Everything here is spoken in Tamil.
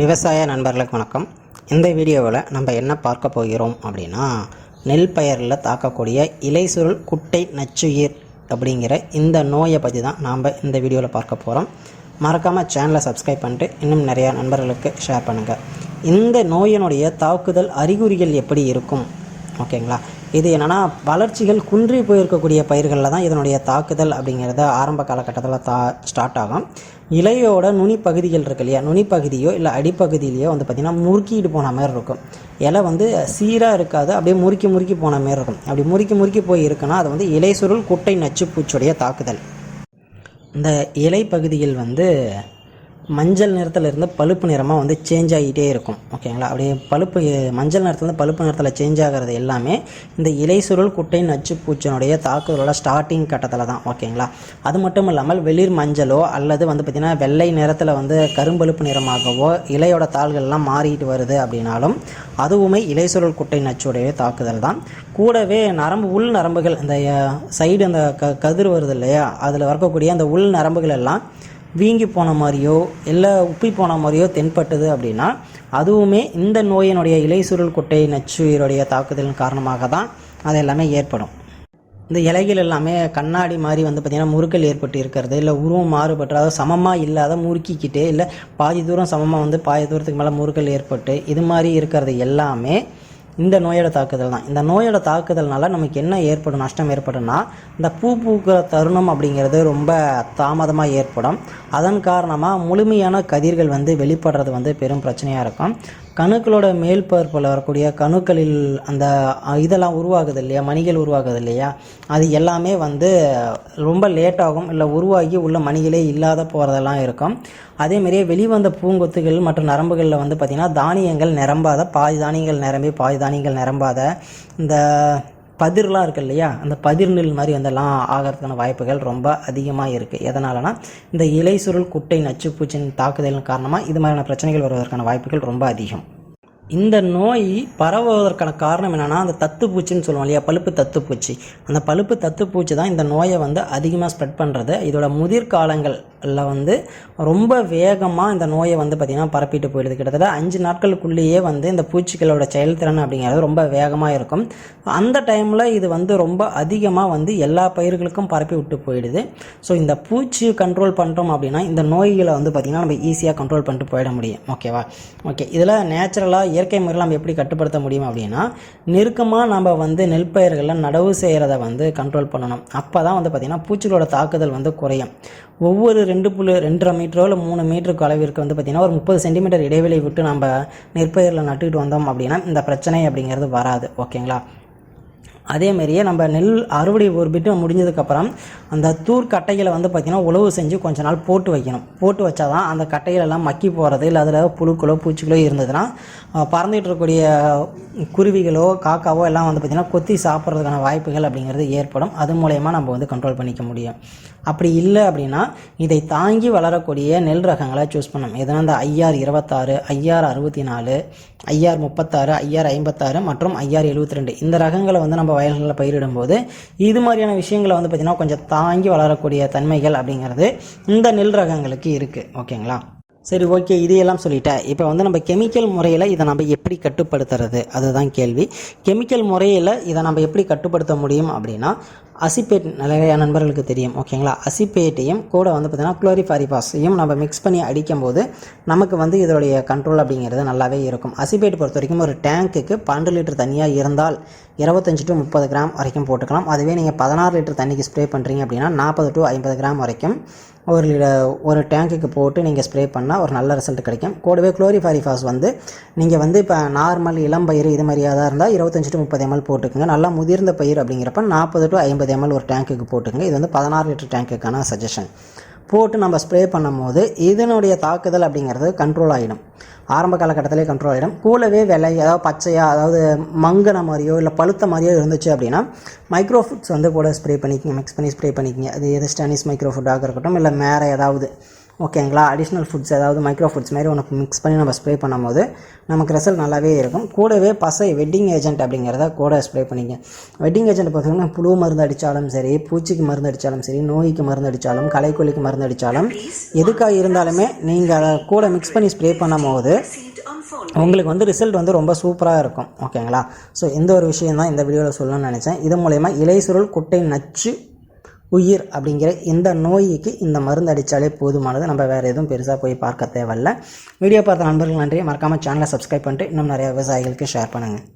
விவசாய நண்பர்களுக்கு வணக்கம். இந்த வீடியோவில் நம்ம என்ன பார்க்க போகிறோம் அப்படின்னா நெல் பயிரில் தாக்கக்கூடிய இலை சுருள் குட்டை நச்சுயிர் அப்படிங்கிற இந்த நோயை பற்றி தான் நாம் இந்த வீடியோவில் பார்க்க போகிறோம். மறக்காமல் சேனலை சப்ஸ்கிரைப் பண்ணிட்டு இன்னும் நிறையா நண்பர்களுக்கு ஷேர் பண்ணுங்கள் இந்த நோயினுடைய தாக்குதல் அறிகுறிகள் எப்படி இருக்கும்? ஓகேங்களா? இது என்னென்னா வளர்ச்சிகள் குன்றி போயிருக்கக்கூடிய பயிர்களில் தான் இதனுடைய தாக்குதல் அப்படிங்கிறத ஆரம்ப காலகட்டத்தில் தா ஸ்டார்ட் ஆகும். இலையோட நுனி பகுதிகள் இருக்கு இல்லையா? நுனி பகுதியோ இல்லை அடிப்பகுதியிலையோ வந்து பார்த்திங்கன்னா முறுக்கிட்டு போன மாதிரி இருக்கும். இலை வந்து சீராக இருக்காது அப்படியே முறுக்கி முறுக்கி போன மாதிரி இருக்கும். அப்படி முறுக்கி முறுக்கி போய் இருக்குன்னா அது வந்து இலை சுருள் குட்டை நச்சுப்பூச்சியுடைய தாக்குதல். இந்த இலை பகுதியில் வந்து மஞ்சள் நிறத்தில் இருந்து பழுப்பு நிறமாக வந்து சேஞ்ச் ஆகிட்டே இருக்கும். ஓகேங்களா அப்படியே பழுப்பு மஞ்சள் நிறத்துலேருந்து பழுப்பு நிறத்தில் சேஞ்ச் ஆகிறது எல்லாமே இந்த இலை சுருள் குட்டை நச்சு பூச்சினுடைய தாக்குதலோட ஸ்டார்டிங் கட்டத்தில் தான். ஓகேங்களா அது மட்டும் இல்லாமல் வெளிர் மஞ்சளோ அல்லது வந்து பார்த்திங்கன்னா வெள்ளை நிறத்தில் வந்து கரும்பழுப்பு நிறமாகவோ இலையோட தாள்கள்லாம் மாறிட்டு வருது அப்படின்னாலும் அதுவுமே இலை சுருள் குட்டை நச்சுடைய தாக்குதல் தான். கூடவே நரம்பு உள் நரம்புகள் இந்த சைடு அந்த க கதிர் வருது இல்லையா? அதில் வரக்கூடிய அந்த உள் நரம்புகள் எல்லாம் வீங்கி போன மாதிரியோ இல்லை உப்பி போன மாதிரியோ தென்பட்டது அப்படின்னா அதுவுமே இந்த நோயினுடைய இலை சுருள் குட்டை நச்சுயிரோடைய தாக்குதலின் காரணமாக தான் அது எல்லாமே ஏற்படும். இந்த இலைகள் எல்லாமே கண்ணாடி மாதிரி வந்து பார்த்திங்கன்னா முறுக்கல் ஏற்பட்டு இருக்கிறது இல்லை உருவம் மாறுபட்டு அதாவது சமமாக இல்லாத முறுக்கிக்கிட்டே இல்லை பாதி தூரம் சமமாக வந்து பாதி தூரத்துக்கு மேலே முறுக்கல் ஏற்பட்டு இது மாதிரி இருக்கிறது எல்லாமே இந்த நோயோட தாக்குதல் தான். இந்த நோயோட தாக்குதல்னால நமக்கு என்ன ஏற்படும் நஷ்டம் ஏற்படும்னா இந்த பூ பூக்கிற தருணம் அப்படிங்கிறது ரொம்ப தாமதமாக ஏற்படும். அதன் காரணமாக முழுமையான கதிர்கள் வந்து வெளிப்படுறது வந்து பெரும் பிரச்சனையாக இருக்கும். கணுக்களோட மேல் பரப்பில் வரக்கூடிய கணுக்களில் அந்த இதெல்லாம் உருவாகுது இல்லையா? மணிகள் உருவாகுது இல்லையா? அது எல்லாமே வந்து ரொம்ப லேட்டாகும் இல்லை உருவாகி உள்ள மணிகளே இல்லாத போகிறதெல்லாம் இருக்கும். அதேமாரியே வெளிவந்த பூங்கொத்துகள் மற்றும் நரம்புகளில் வந்து பார்த்திங்கன்னா தானியங்கள் நிரம்பாத பாதி தானியங்கள் நிரம்பி பாதி தானியங்கள் நிரம்பாத இந்த பதிர்லாம் இருக்கு இல்லையா? அந்த பதிர்நெல் மாதிரி வந்தெல்லாம் ஆகிறதுக்கான வாய்ப்புகள் ரொம்ப அதிகமாக இருக்குது எதனாலனா இந்த இலை சுருள் குட்டை நச்சுப்பூச்சின் தாக்குதலின் காரணமாக இது மாதிரியான பிரச்சனைகள் வருவதற்கான வாய்ப்புகள் ரொம்ப அதிகம். இந்த நோய் பரவுவதற்கான காரணம் என்னென்னா அந்த தத்துப்பூச்சின்னு சொல்லுவோம் இல்லையா? பழுப்பு தத்துப்பூச்சி அந்த பழுப்பு தத்துப்பூச்சி தான் இந்த நோயை வந்து அதிகமாக ஸ்ப்ரெட் பண்ணுறது இதோட முதிர் காலங்களில் வந்து ரொம்ப வேகமாக இந்த நோயை வந்து பார்த்திங்கன்னா பரப்பிட்டு போயிடுது. கிட்டத்தட்ட அஞ்சு நாட்களுக்குள்ளேயே வந்து இந்த பூச்சிகளோட செயல்திறன் அப்படிங்கிறது ரொம்ப வேகமாக இருக்கும். அந்த டைமில் இது வந்து ரொம்ப அதிகமாக வந்து எல்லா பயிர்களுக்கும் பரப்பி விட்டு போயிடுது. ஸோ இந்த பூச்சி கண்ட்ரோல் பண்ணுறோம் அப்படின்னா இந்த நோய்களை வந்து பார்த்திங்கன்னா நம்ம ஈஸியாக கண்ட்ரோல் பண்ணிட்டு போயிட முடியும். ஓகேவா ஓகே இதில் நேச்சுரலாக இயற்கை முறையில் நம்ம எப்படி கட்டுப்படுத்த முடியும் அப்படின்னா நெருக்கமாக நம்ம வந்து நெல் பயிர்களில் நடவு செய்கிறத வந்து கண்ட்ரோல் பண்ணணும். அப்போ தான் வந்து பார்த்திங்கன்னா பூச்சிகளோட தாக்குதல் வந்து குறையும். ஒவ்வொரு ரெண்டு புள்ளி ரெண்டரை மீட்டரோ இல்லை மூணு மீட்டருக்கு அளவிற்கு வந்து பார்த்திங்கன்னா ஒரு முப்பது சென்டிமீட்டர் இடைவெளி விட்டு நம்ம நெற்பயிரில் நட்டுக்கிட்டு வந்தோம் அப்படின்னா இந்த பிரச்சனை அப்படிங்கிறது வராது. ஓகேங்களா அதே மாதிரியே நம்ம நெல் அறுவடை ஒரு பிட்டு முடிஞ்சதுக்கப்புறம் அந்த தூர் கட்டைகளை வந்து பார்த்திங்கன்னா உழவு செஞ்சு கொஞ்ச நாள் போட்டு வைக்கணும். போட்டு வச்சா தான் அந்த கட்டைகளெல்லாம் மக்கி போகிறது இல்லை அதில் புழுக்களோ பூச்சிகளோ இருந்ததுன்னா பறந்துகிட்டு இருக்கக்கூடிய குருவிகளோ காக்காவோ எல்லாம் வந்து பார்த்திங்கன்னா கொத்தி சாப்பிட்றதுக்கான வாய்ப்புகள் அப்படிங்கிறது ஏற்படும். அது மூலயமா நம்ம வந்து கண்ட்ரோல் பண்ணிக்க முடியும். அப்படி இல்லை அப்படின்னா இதை தாங்கி வளரக்கூடிய நெல் ரகங்களை சூஸ் பண்ணணும். எதனா இந்த ஐஆர் இருபத்தாறு ஐஆர் அறுபத்தி நாலு ஐஆர் முப்பத்தாறு ஐஆர் ஐம்பத்தாறு மற்றும் ஐஆர் எழுபத்தி ரெண்டு இந்த ரகங்களை வந்து நம்ம வயல்களில் பயிரிடும்போது இது மாதிரியான விஷயங்களை வந்து பார்த்திங்கன்னா கொஞ்சம் தாங்கி வளரக்கூடிய தன்மைகள் அப்படிங்கிறது இந்த நெல் ரகங்களுக்கு இருக்குது ஓகேங்களா? சரி ஓகே. இதையெல்லாம் சொல்லிட்டேன் இப்போ வந்து நம்ம கெமிக்கல் முறையில் இதை நம்ம எப்படி கட்டுப்படுத்துறது? அதுதான் கேள்வி. கெமிக்கல் முறையில் இதை நம்ம எப்படி கட்டுப்படுத்த முடியும் அப்படின்னா அசிப்பேட் நிறைய நண்பர்களுக்கு தெரியும் ஓகேங்களா? அசிப்பேட்டையும் கூட வந்து பார்த்திங்கன்னா குளோரிஃபாரிபாஸையும் நம்ம மிக்ஸ் பண்ணி அடிக்கும்போது நமக்கு வந்து இதோடைய கண்ட்ரோல் அப்படிங்கிறது நல்லாவே இருக்கும். அசிப்பேட் பொறுத்த வரைக்கும் ஒரு டேங்க்குக்கு பன்னெண்டு லிட்டர் தனியாக இருந்தால் இருபத்தஞ்சி டு முப்பது கிராம் வரைக்கும் போட்டுக்கலாம். அதுவே நீங்கள் பதினாறு லிட்டர் தண்ணிக்கு ஸ்ப்ரே பண்ணுறீங்க அப்படின்னா நாற்பது டு ஐம்பது கிராம் வரைக்கும் ஒரு ஒரு டேங்க்குக்கு போட்டு நீங்கள் ஸ்ப்ரே பண்ணால் ஒரு நல்ல ரிசல்ட் கிடைக்கும். கூடவே குளோரிஃபாரிஃபாஸ் வந்து நீங்கள் வந்து இப்போ நார்மல் இளம் பயிர் இது மாதிரியாக தான் இருந்தால் இருபத்தஞ்சி டு முப்பது எம்எல் போட்டுக்கோங்க. நல்லா முதிர்ந்த பயிர் அப்படிங்கிறப்ப நாற்பது டு ஐம்பது எம்எல் ஒரு டேங்க்குக்கு போட்டுங்க இது வந்து பதினாறு லிட்டர் டேங்க்குக்கான சஜஷன் போட்டு நம்ம ஸ்ப்ரே பண்ணும்போது இதனுடைய தாக்குதல் அப்படிங்கிறது கண்ட்ரோல் ஆகிடும் ஆரம்ப காலகட்டத்திலே கண்ட்ரோல் ஆகிடும் கூலவே விலை அதாவது பச்சையாக அதாவது மங்கின மாதிரியோ இல்லை பழுத்த மாதிரியோ இருந்துச்சு அப்படின்னா மைக்ரோ ஃபுட்ஸ் வந்து கூட ஸ்ப்ரே பண்ணிக்கங்க மிக்ஸ் பண்ணி ஸ்ப்ரே பண்ணிக்கங்க. அது எது ஸ்டானிஸ் மைக்ரோ ஃபுட்டாக இருக்கட்டும் இல்லை வேறு ஏதாவது ஓகேங்களா? அடிஷ்னல் ஃபுட்ஸ் ஏதாவது மைக்ரோ ஃபுட்ஸ் மாதிரி உனக்கு மிக்ஸ் பண்ணி நம்ம ஸ்ப்ரே பண்ணும்போது நமக்கு ரிசல்ட் நல்லாவே இருக்கும். கூடவே பசை வெட்டிங் ஏஜென்ட் அப்படிங்கிறத கூட ஸ்ப்ரே பண்ணிங்க. வெட்டிங் ஏஜென்ட் பார்த்தீங்கன்னா புழு மருந்து அடித்தாலும் சரி பூச்சிக்கு மருந்து அடித்தாலும் சரி நோய்க்கு மருந்து அடித்தாலும் களைக்கொல்லிக்கு மருந்து அடித்தாலும் எதுக்காக இருந்தாலுமே நீங்கள் அதை கூட மிக்ஸ் பண்ணி ஸ்ப்ரே பண்ணும்போது உங்களுக்கு வந்து ரிசல்ட் வந்து ரொம்ப சூப்பராக இருக்கும். ஓகேங்களா? ஸோ இந்த ஒரு விஷயம் தான் இந்த வீடியோவில் சொல்லணும்னு நினச்சேன். இது மூலயமா இலை சுருள் குட்டை நச்சு உயிர் அப்படிங்கிற இந்த நோய்க்கு இந்த மருந்து அடித்தாலே போதுமானது நம்ம வேறு எதுவும் பெருசாக போய் பார்க்க தேவையில்ல. வீடியோ பார்த்த நண்பர்கள் நன்றி மறக்காமல் சேனலை சப்ஸ்கிரைப் பண்ணிட்டு இன்னும் நிறைய விவசாயிகளுக்கு ஷேர் பண்ணுங்கள்